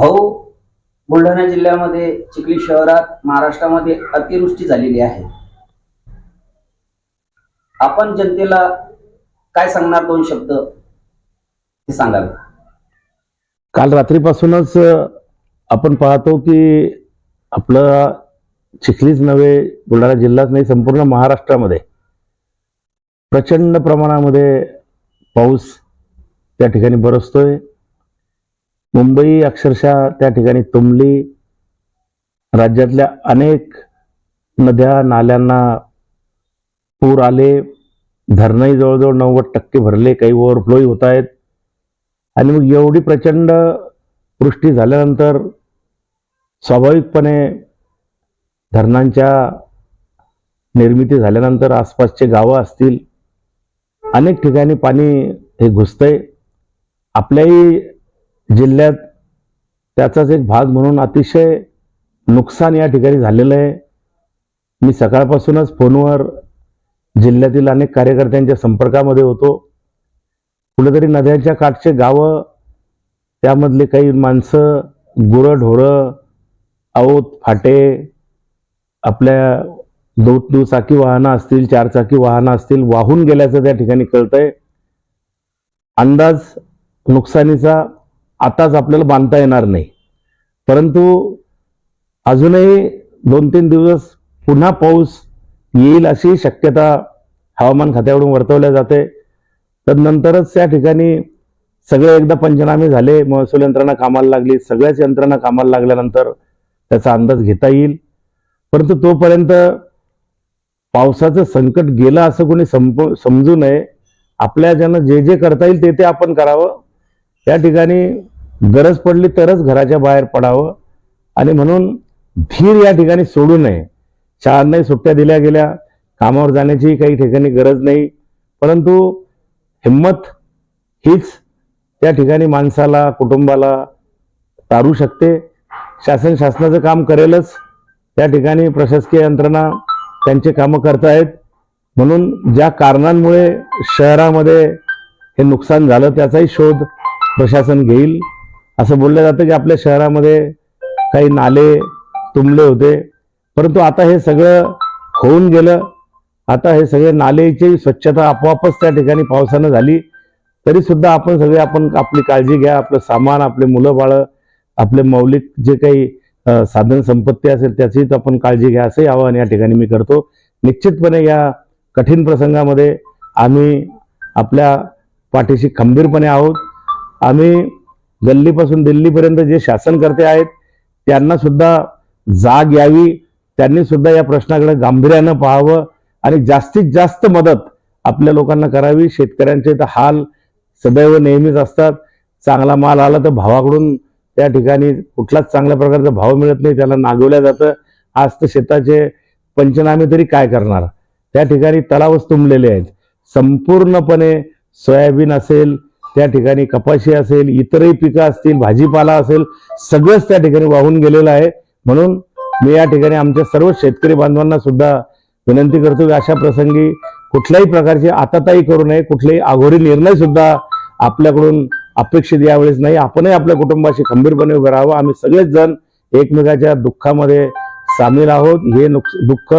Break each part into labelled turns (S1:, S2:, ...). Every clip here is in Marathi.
S1: भाऊ बुलढाणा जिल्ह्यामध्ये चिखली शहरात महाराष्ट्रामध्ये अतिवृष्टी झालेली आहे. आपण जनतेला काय सांगणार दोन शब्द? ते सांगावे.
S2: काल रात्रीपासूनच आपण पाहतो की आपलं चिखलीच नव्हे बुलढाणा जिल्हाच नाही संपूर्ण महाराष्ट्रामध्ये प्रचंड प्रमाणामध्ये पाऊस त्या ठिकाणी बरसतोय. मुंबई अक्षरशः त्या ठिकाणी तुंबली. राज्यातल्या अनेक नद्या नाल्यांना पूर आले. धरणही जवळजवळ नव्वद टक्के भरले काही ओव्हरफ्लोही होत आहेत. आणि मग एवढी प्रचंड वृष्टी झाल्यानंतर स्वाभाविकपणे धरणांच्या निर्मिती झाल्यानंतर आसपासचे गावं असतील. अनेक ठिकाणी पाणी हे घुसतंय. आपल्याही जिल्ह्यात त्याचाच एक भाग म्हणून अतिशय नुकसान या ठिकाणी झालेलं आहे. मी सकाळपासूनच फोनवर जिल्ह्यातील अनेक कार्यकर्त्यांच्या संपर्कामध्ये होतो. कुठेतरी नद्यांच्या काठचे गावं त्यामधले काही माणसं गुरं ढोरं औत फाटे आपल्या दो दुचाकी वाहनं असतील चारचाकी वाहनं असतील वाहून गेल्याचं त्या ठिकाणी कळतंय. अंदाज नुकसानीचा आताच आपल्याला बांधता येणार नाही. परंतु अजूनही दोन तीन दिवस पुन्हा पाऊस येईल अशी शक्यता हवामान खात्याकडून वर्तवल्या जाते. तदनंतरच त्या ठिकाणी सगळे एकदा पंचनामे झाले महसूल यंत्रणा कामाला लागली सगळ्याच यंत्रणा कामाला लागल्यानंतर त्याचा अंदाज घेता येईल. परंतु तोपर्यंत पावसाचं संकट गेलं असं कोणी संप समजू नये. आपल्या ज्यांना जे जे करता येईल ते ते आपण करावं. त्या ठिकाणी गरज पडली तरच घराच्या बाहेर पडावं. आणि म्हणून धीर या ठिकाणी सोडू नये. शाळांनाही सुट्ट्या दिल्या गेल्या. कामावर जाण्याची काही ठिकाणी गरज नाही. परंतु हिंमत हीच त्या ठिकाणी माणसाला कुटुंबाला तारू शकते. शासन शासनाचं काम करेलच. त्या ठिकाणी प्रशासकीय यंत्रणा त्यांचे कामं करतायत. म्हणून ज्या कारणांमुळे शहरामध्ये हे नुकसान झालं त्याचाही शोध प्रशासन घेईल. असं बोललं जातं की आपल्या शहरामध्ये काही नाले तुंबले होते. परंतु आता हे सगळं होऊन गेलं. आता हे सगळे नालेची स्वच्छता आपोआपच त्या ठिकाणी पावसानं झाली. तरी सुद्धा आपण सगळे आपण आपली काळजी घ्या. आपलं सामान आपले मुलं बाळं आपले मौलिक जे काही साधन संपत्ती असेल त्याचीच आपण काळजी घ्या. असंही आवाहन या ठिकाणी मी करतो. निश्चितपणे या कठीण प्रसंगामध्ये आम्ही आपल्या पाठीशी खंबीरपणे आहोत. आम्ही गल्लीपासून दिल्लीपर्यंत जे शासनकर्ते आहेत त्यांना सुद्धा जाग यावी त्यांनी सुद्धा या प्रश्नाकडे गांभीर्यानं पाहावं आणि जास्तीत जास्त मदत आपल्या लोकांना करावी. शेतकऱ्यांचे तर हाल सदैव नेहमीच असतात. चांगला माल आला तर भावाकडून त्या ठिकाणी कुठलाच चांगल्या प्रकारचा भाव मिळत नाही त्याला नागवल्या जातं. आज तर शेताचे पंचनामे तरी काय करणार? त्या ठिकाणी तलावच तुंबलेले आहेत. संपूर्णपणे सोयाबीन असेल त्या ठिकाणी कपाशी असेल इतरही पिकं असतील भाजीपाला असेल सगळंच त्या ठिकाणी वाहून गेलेलं आहे. म्हणून मी या ठिकाणी आमच्या सर्व शेतकरी बांधवांना सुद्धा विनंती करतो की अशा प्रसंगी कुठल्याही प्रकारची आताताई करू नये कुठलेही आघोरी निर्णय सुद्धा आपल्याकडून अपेक्षित यावेळेस नाही. आपणही आपल्या कुटुंबाशी खंबीरपणे उभं राहावं. आम्ही सगळेच जण एकमेकाच्या दुःखामध्ये सामील आहोत. हे नुक दुःख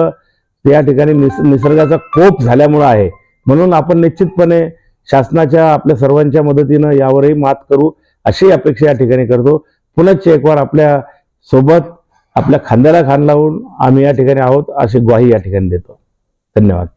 S2: या ठिकाणी निस निसर्गाचा कोप झाल्यामुळं आहे. म्हणून आपण निश्चितपणे शासनाच्या आपल्या सर्वांच्या मदतीनं यावरही मात करू अशी अपेक्षा या ठिकाणी करतो. पुनश्च एक वार आपल्यासोबत आपल्या खांद्याला खांद लावून आम्ही या ठिकाणी आहोत अशी ग्वाही या ठिकाणी देतो. धन्यवाद.